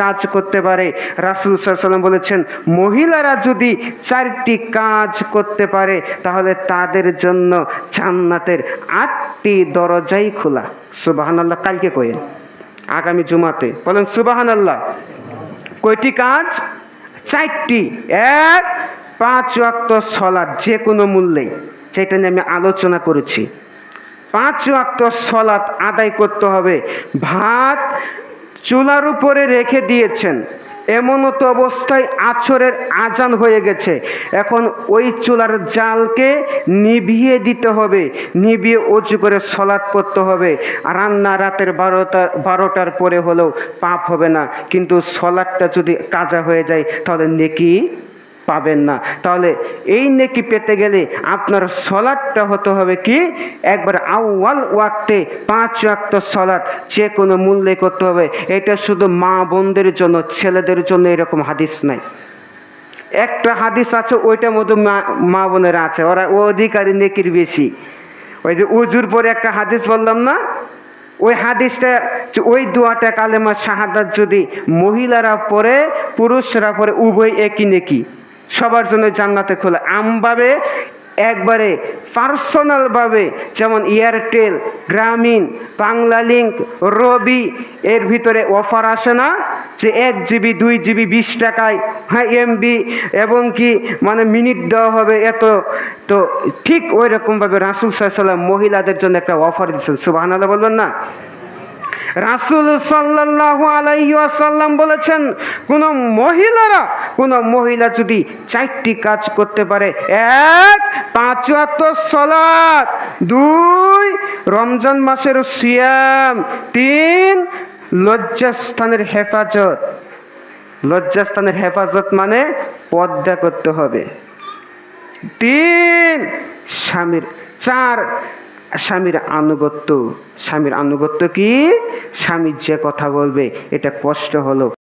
কাজ করতে পারে। রাসুল সাল্লাম বলেছেন, মহিলারা যদি চারটি কাজ করতে পারে, তাহলে তাদের জন্য জান্নাতের আটটি দরজাই খোলা। সুবাহান আল্লাহ কালকে কয়েন আগামী জুমাতে। বলেন সুবাহান আল্লাহ কয়টি কাজ? চারটি। এক, পাঁচ ওয়াক্ত সলাদ যে কোনো মূল্যে সেটা নিয়ে আমি আলোচনা করেছি। পাঁচ ওয়াক্ত সলাৎ আদায় করতে হবে। ভাত চুলার উপরে রেখে দিয়েছেন। এমন তো অবস্থায় আছরের আজান হয়ে গেছে। এখন ওই চুলার জালকে নিভিয়ে দিতে হবে। নিভিয়ে উঁচু করে সলাদ পড়তে হবে। রান্না রাতের বারোটা বারোটার পরে হলেও পাপ হবে না। কিন্তু সলাদটা যদি কাজা হয়ে যায়, তাহলে নেকি পাবেন না। তাহলে এই নেকি পেতে গেলে আপনার সলাদটা হতে হবে কি? একবার আউয়াল ওয়াক্তে পাঁচ ওয়াক্ত সলাদ যে কোনো মূল্যে করতে হবে। এটা শুধু মা বোনদের জন্য, ছেলেদের জন্য এরকম হাদিস নাই। একটা হাদিস আছে ওইটার মধ্যে মা মা বোনেরা আছে, ওরা ও অধিকারী নেকির বেশি। ওই যে উজুর পরে একটা হাদিস বললাম না? ওই হাদিসটা ওই দোয়াটা কালেমা শাহাদাত যদি মহিলারা পরে পুরুষরা পরে উভয় একই নেকি। সবার জন্য জান্নাতে খোলা। আমভাবে, একবারে পার্সোনালভাবে যেমন এয়ারটেল গ্রামীণ বাংলা লিঙ্ক রবি এর ভিতরে অফার আসে না যে এক জিবি দুই জিবি বিশ টাকায় হ্যাঁ এমবি এবং কি মানে মিনিট দেওয়া হবে এত। তো ঠিক ওই রকমভাবে রাসুল সাল্লাম মহিলাদের জন্য একটা অফার দিচ্ছেন সুবাহ বলবেন না? রাসুল সাল্লাল্লাহু আলাইহি ওয়াসাল্লাম বলেছেন, কোন মহিলারা কোন মহিলা যদি চারটি কাজ করতে পারে, এক, পাঁচ সালাত, দুই, রমজান মাসের সিয়াম, তিন, লজ্জাস্থানের হেফাজত। লজ্জাস্থানের হেফাজত মানে পর্দা করতে হবে। তিন, স্বামীর, চার, স্বামীর আনুগত্য। স্বামীর আনুগত্য কি? স্বামীর যে কথা বলবে, এটা কষ্ট হলো।